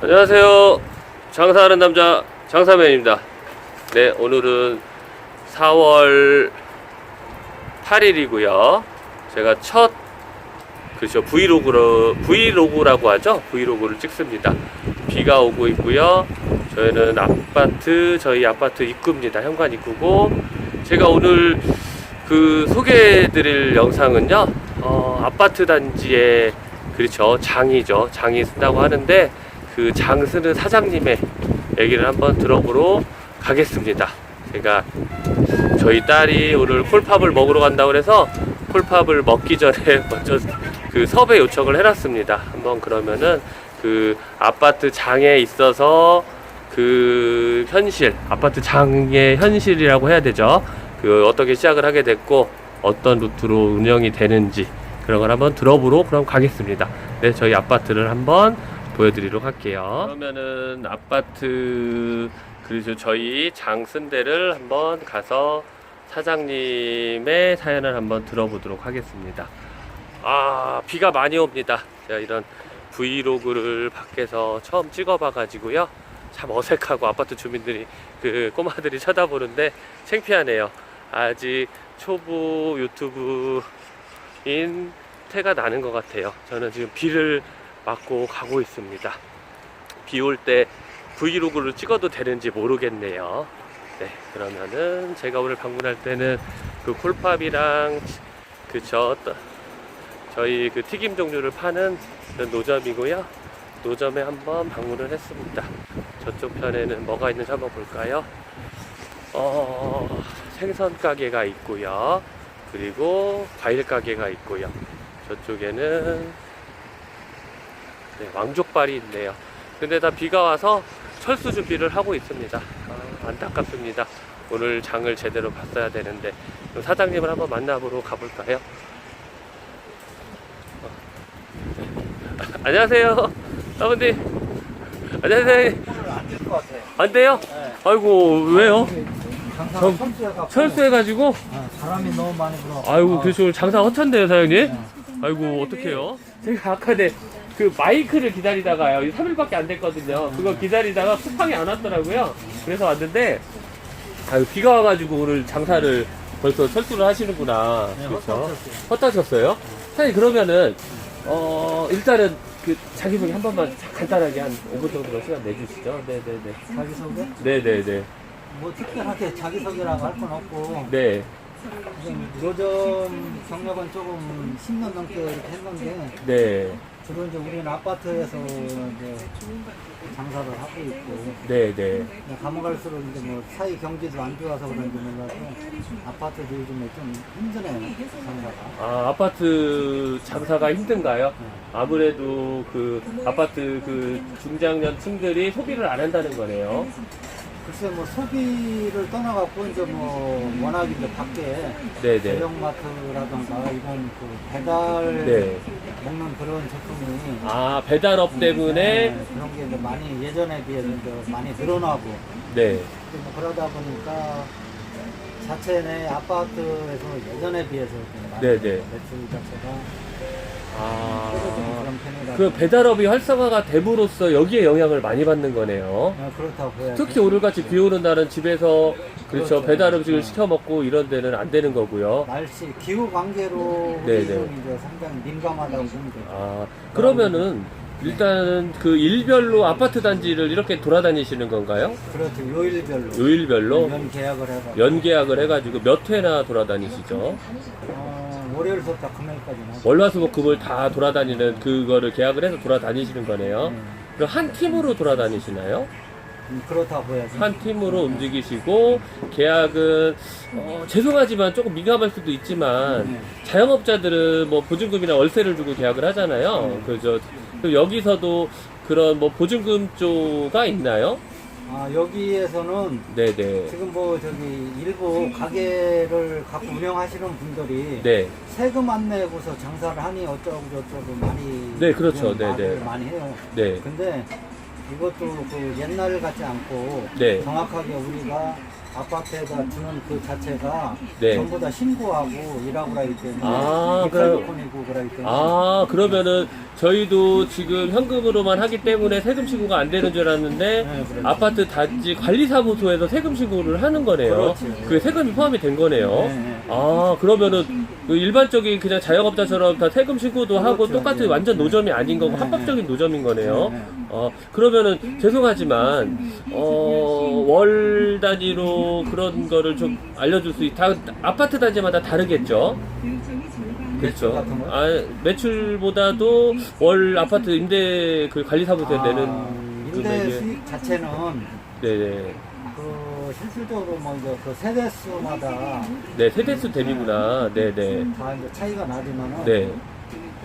안녕하세요. 장사하는 남자 장사맨입니다. 네, 오늘은 4월 8일이고요. 제가 첫 그렇죠 브이로그로 브이로그라고 하죠. 브이로그를 찍습니다. 비가 오고 있고요. 저희는 아파트 저희 아파트 입구입니다. 현관 입구고 제가 오늘 그 소개해드릴 영상은요. 어, 아파트 단지의 그렇죠 장이죠. 장이 쓴다고 하는데 그장 쓰는 사장님의 얘기를 한번 들어보러 가겠습니다. 제가 저희 딸이 오늘 콜팝을 먹으러 간다고 해서 콜팝을 먹기 전에 먼저 그 섭외 요청을 해놨습니다. 한번 그러면은 그 아파트 장에 있어서 그 현실, 아파트 장의 현실이라고 해야 되죠. 그 어떻게 시작을 하게 됐고 어떤 루트로 운영이 되는지 그런 걸 한번 들어보러 그럼 가겠습니다. 네, 저희 아파트를 한번 보여드리도록 할게요. 그러면은 아파트 그리고 저희 장 쓴 데를 한번 가서 사장님의 사연을 한번 들어보도록 하겠습니다. 아 비가 많이 옵니다. 제가 이런 브이로그를 밖에서 처음 찍어봐가지고요. 참 어색하고 아파트 주민들이 그 꼬마들이 쳐다보는데 창피하네요. 아직 초보 유튜브인 태가 나는 것 같아요. 저는 지금 비를 맞고 가고 있습니다. 비 올 때 브이로그를 찍어도 되는지 모르겠네요. 네, 그러면은 제가 오늘 방문할 때는 그 콜팝이랑 그저 저희 그 튀김 종류를 파는 그런 노점이고요. 노점에 한번 방문을 했습니다. 저쪽 편에는 뭐가 있는지 한번 볼까요? 어, 생선 가게가 있고요. 그리고 과일 가게가 있고요. 저쪽에는 네, 왕족발이 있네요. 근데 다 비가 와서 철수 준비를 하고 있습니다. 아, 안타깝습니다. 오늘 장을 제대로 봤어야 되는데 사장님을 한번 만나보러 가볼까요? 어. 아, 안녕하세요, 아버님. 안녕하세요. 안 돼요? 네. 아이고 왜요? 전- 철수해가지고 어, 바람이 너무 많이 불어. 아이고 어, 그래서 장사 허천데요 사장님? 네. 아이고 어떡해요? 제가 아까 네, 그 마이크를 기다리다가요. 3일밖에 안 됐거든요. 그거 기다리다가 쿠팡이 안 왔더라고요. 그래서 왔는데 아유 비가 와가지고 오늘 장사를 벌써 철수를 하시는구나. 네, 그렇죠. 헛다셨어요? 사장님 그러면은 어 일단은 그 자기소개 한 번만 간단하게 한 5분 정도 시간 내주시죠. 네네네. 자기소개? 네네네. 뭐 특별하게 자기소개라고 할 건 없고. 네 노점 경력은 조금 10년 넘게 이렇게 했는데 네, 주로 이제 우리는 아파트에서 이제 장사를 하고 있고 네, 네. 그냥 가면 갈수록 이제 뭐 사회 경기도 안 좋아서 그런지 몰라도 아파트도 요즘에 좀 힘드네요 장사가. 아, 아파트 장사가 힘든가요? 아무래도 그 아파트 그 중장년층들이 소비를 안 한다는 거네요. 글쎄 뭐 소비를 떠나갖고 이제 뭐 워낙 이제 밖에 네 네. 대형마트라던가 이런 그 배달 네. 먹는 그런 제품이 아, 배달업 때문에, 네, 그런 게 이제 많이 예전에 비해서 이제 많이 늘어나고 네. 근데 뭐 그러다 보니까 자체 내 아파트에서 예전에 비해서 좀 많이 네 네. 매출 자체가 아, 편이라 그 배달업이 활성화가 됨으로써 여기에 영향을 많이 받는 거네요. 어, 그렇다고 해야지 특히 오늘같이 비 오는 날은 집에서 그렇죠. 그렇죠. 배달 음식을 네. 시켜 먹고 이런 데는 안 되는 거고요. 날씨 기후 관계로 네네. 우리는 이제 상당히 민감하다고 보면 되죠. 아, 그러면은 일단은 그 일별로 아파트 단지를 이렇게 돌아다니시는 건가요? 그렇죠 요일별로 요일별로 연 계약을 해서 연 계약을 해가지고 몇 회나 돌아다니시죠? 어, 월요일부터 금요일까지는 하죠. 월화수목금을 다 돌아다니는 그거를 계약을 해서 돌아다니시는 거네요. 네. 그럼 한 팀으로 돌아다니시나요? 음, 그렇다고 해야지. 한 팀으로 움직이시고 계약은 어, 죄송하지만 조금 민감할 수도 있지만 네. 자영업자들은 뭐 보증금이나 월세를 주고 계약을 하잖아요. 네. 그죠? 그럼 여기서도 그런 뭐 보증금 조가 있나요? 아, 여기에서는 네네. 지금 뭐 저기 일부 가게를 갖고 운영하시는 분들이 네. 세금 안 내고서 장사를 하니 어쩌고 저쩌고 많이 네, 그렇죠. 네, 말을 네. 많이 해요. 네. 근데 이것도 그 옛날 같지 않고 네. 정확하게 우리가 아파트에다 주는 그 자체가 네. 전부 다 신고하고 일하고 그러기 때문에 아, 입찰조건이고 그러기 때문에 아, 그러면은 저희도 지금 현금으로만 하기 때문에 세금 신고가 안 되는 줄 알았는데 네, 그렇죠. 아파트 단지 관리사무소에서 세금 신고를 하는 거네요. 그렇죠. 그게 세금이 포함이 된 거네요. 네, 네. 아, 그러면은 그 일반적인 그냥 자영업자처럼 다 세금 신고도 하고 그렇죠. 똑같은 예. 완전 노점이 아닌 거고 네, 합법적인 노점인 거네요. 네, 네. 어, 그러면은 죄송하지만 어, 월 단위로 그런 거를 좀 알려줄 수 있, 다 아파트 단지마다 다르겠죠? 그렇죠. 같은 거요? 아, 매출보다도 월 아파트 임대 그 관리사무소에 아, 내는 임대 금액이 수익 자체는 네네. 그 실질적으로 뭐 이제 그 세대 수마다 네, 세대수 대비구나. 네네. 다 이제 차이가 나지만은 네.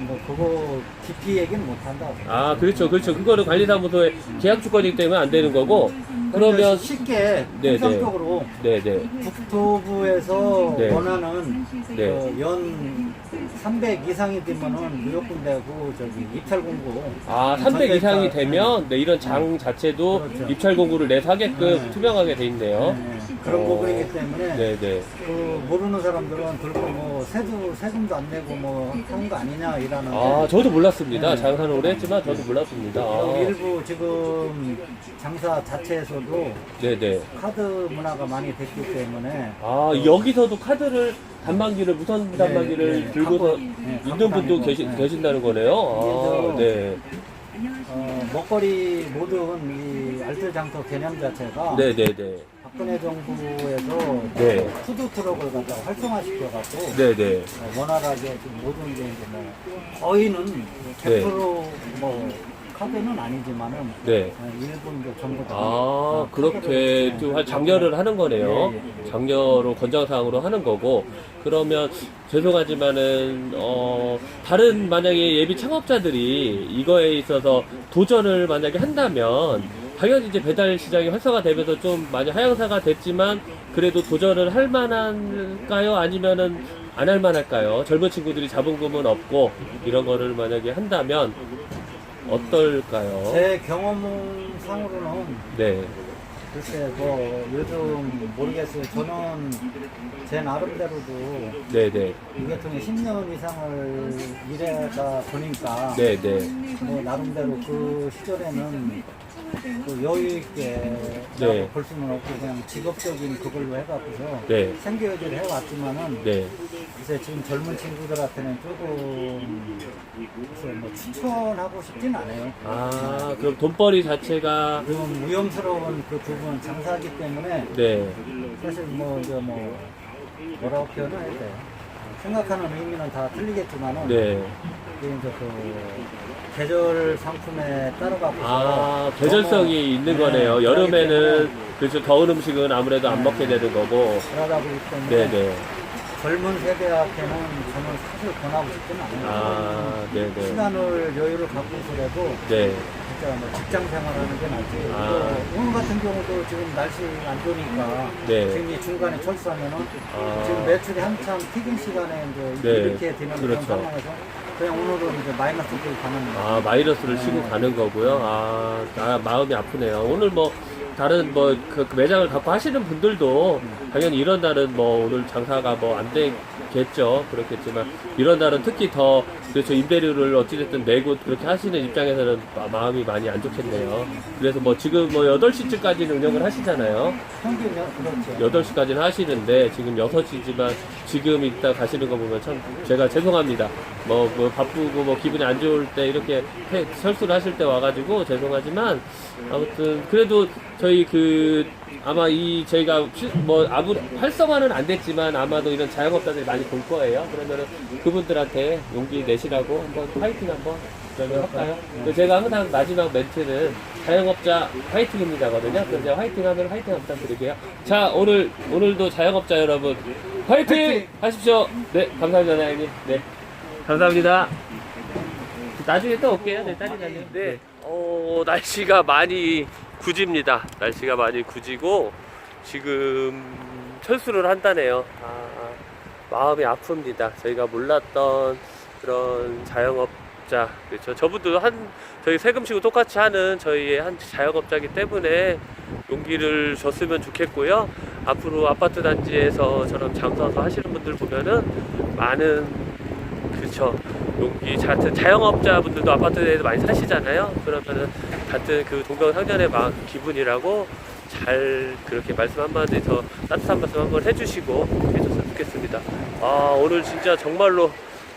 뭐 그거 깊이 얘기는 못 한다. 아, 그렇죠. 그렇죠. 그거는 관리사무소의 계약 조건이기 때문에 안 되는 거고. 그러면, 쉽게 네, 통상적으로 네 네. 국토부에서 네. 원하는 네. 그 연 300 이상이 되면은 무조건 되고 저기 입찰 공고 아, 300 이상이 되면 네, 이런 장 자체도 그렇죠. 입찰 공고를 내서 하게끔 네. 투명하게 돼 있네요. 네, 그런 어. 부분이기 때문에 네 네. 그 모르는 사람들은 들고 뭐 세도 세금도 안 내고 뭐 하는 거 아니냐 이러는데 아, 저도 몰랐습니다. 네. 장사는 오래 했지만 저도 몰랐습니다. 어, 아, 일부 지금 장사 자체에서 도 네네. 카드 문화가 많이 됐기 때문에 아, 여기서도 카드를 단말기를 무선 단말기를 네, 네. 들고서 네, 있는 분도 다니고, 계시, 네. 계신다는 거네요. 아, 네. 어, 먹거리 모든 이 알뜰 장터 개념 자체가 네네네. 박근혜 정부에서 네. 푸드 트럭을 갖다가 활성화시켜갖고 네네. 어, 원활하게 지금 모든 게 이제 뭐 거의는 네. 100%뭐 카드는 아니지만은 네. 어, 일부 이제 전부 다 아, 어, 그렇게 좀 네. 할- 장려를 하는 거네요. 예, 예, 예. 장려로 권장사항으로 하는 거고. 그러면 죄송하지만은 어 다른 만약에 예비 창업자들이 이거에 있어서 도전을 만약에 한다면 당연히 이제 배달 시장이 활성화되면서 좀 많이 하향사가 됐지만 그래도 도전을 할 만한가요? 아니면은 안 할 만할까요? 젊은 친구들이 자본금은 없고 이런 거를 만약에 한다면 어떨까요? 제 경험상으로는 네. 글쎄 뭐 요즘 모르겠어요. 저는 제 나름대로도 네네. 이 계통에 10년 이상을 일하다 보니까 네네. 뭐 나름대로 그 시절에는 그 여유 있게 네. 볼 수는 없고 그냥 직업적인 그걸로 해갖고서 네. 생계유지를 해왔지만은 네. 글쎄 지금 젊은 친구들한테는 조금 글쎄 뭐 추천하고 싶진 않아요. 아, 그럼 돈벌이 자체가 좀 위험스러운 그 부분 장사하기 때문에 네. 사실 뭐 이제 뭐 뭐라고 표현을 해야 돼요. 생각하는 의미는 다 틀리겠지만은 네. 이게 이제 그 계절 상품에 따라가고 아, 계절성이 있는 거네요. 여름에는 그렇죠. 더운 음식은 아무래도 안 먹게 되는 거고. 그러다 보기 때문에 네 네. 젊은 세대한테는 저는 사실 권하고 싶지는 않아요. 아, 네 네. 시간을 여유를 갖고서라도 네. 진짜 뭐 직장 생활하는 게 낫지. 아. 또 오늘 같은 경우도 지금 날씨 안 좋으니까 네. 지금 이 중간에 철수하면은 아. 지금 매출이 한참 튀긴 시간에 이제 네. 이렇게 되는 그렇죠. 그런 상황에서 그냥 오늘은 이제 마이너스를 가는 아, 마이너스를 치고 가는 거고요. 아, 아, 마음이 아프네요. 오늘 뭐, 다른 뭐, 그, 그 매장을 갖고 하시는 분들도 당연히 이런 날은 뭐, 오늘 장사가 뭐 안 되겠죠. 그렇겠지만, 이런 날은 특히 더, 그렇죠. 임대료를 어찌됐든 내고 그렇게 하시는 입장에서는 마- 마음이 많이 안 좋겠네요. 그래서 뭐, 지금 뭐, 8시쯤까지는 운영을 하시잖아요. 평균 그렇죠. 8시까지는 하시는데 지금 6시지만 지금 이따 가시는 거 보면 참 제가 죄송합니다. 뭐, 뭐 바쁘고 뭐 기분이 안 좋을 때 이렇게 해- 설수를 하실 때 와가지고 죄송하지만 아무튼 그래도 저희 그 아마 이 저희가 시- 뭐 아무 활성화는 안 됐지만 아마도 이런 자영업자들이 많이 볼 거예요. 그러면은 그분들한테 용기 내시라고 한번 파이팅 한번 그러면 할까요? 그 제가 항상 마지막 멘트는 자영업자 화이팅입니다거든요. 그래서 제가 화이팅 하면 화이팅 한번 부탁드릴게요. 자, 오늘, 오늘도 자영업자 여러분, 화이팅! 화이팅! 하십시오! 네, 감사합니다, 사장님. 네. 감사합니다. 나중에 또 올게요. 네, 딸이 달려. 네. 어, 날씨가 많이 굳입니다. 날씨가 많이 굳이고, 지금 철수를 한다네요. 아, 마음이 아픕니다. 저희가 몰랐던 그런 자영업자, 그렇죠. 저분도 한, 저희 세금시고 똑같이 하는 저희의 한 자영업자이기 때문에 용기를 줬으면 좋겠고요. 앞으로 아파트 단지에서처럼 장사 더 하시는 분들 보면은 많은 그쵸 용기 같은 자영업자분들도 아파트에서 많이 사시잖아요. 그러면은 같은 그 동병상련의 막 기분이라고 잘 그렇게 말씀 한마디 더 따뜻한 말씀 한번 해주시고 해줬으면 좋겠습니다. 아 오늘 진짜 정말로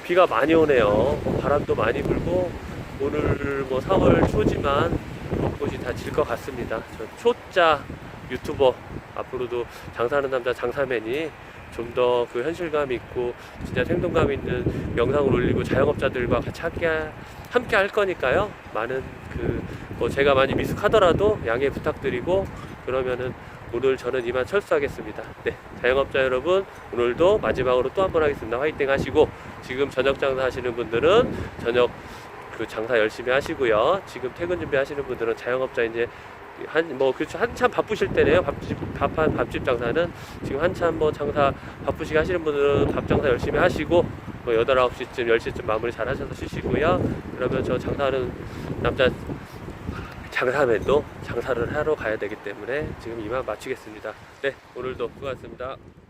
비가 많이 오네요. 바람도 많이 불고 오늘 뭐 3월 초지만 벚꽃이 다 질 것 같습니다. 저 초짜 유튜버 앞으로도 장사하는 남자 장사맨이 좀 더 그 현실감 있고 진짜 생동감 있는 영상을 올리고 자영업자들과 같이 함께 함께 할 거니까요. 많은 그 뭐 제가 많이 미숙하더라도 양해 부탁드리고 그러면은 오늘 저는 이만 철수하겠습니다. 네, 자영업자 여러분 오늘도 마지막으로 또 한 번 하겠습니다. 화이팅 하시고 지금 저녁 장사 하시는 분들은 저녁 그 장사 열심히 하시고요. 지금 퇴근 준비 하시는 분들은 자영업자 이제 한뭐 그렇죠 한참 바쁘실 때네요. 밥집 밥한 밥집 장사는 지금 한참 뭐 장사 바쁘시게 하시는 분들은 밥 장사 열심히 하시고 뭐 여덟 아홉 시쯤 열 시쯤 마무리 잘 하셔서 쉬시고요. 그러면 저 장사하는 남자 장사맨도 장사를 하러 가야 되기 때문에 지금 이만 마치겠습니다. 네 오늘도 수고하셨습니다.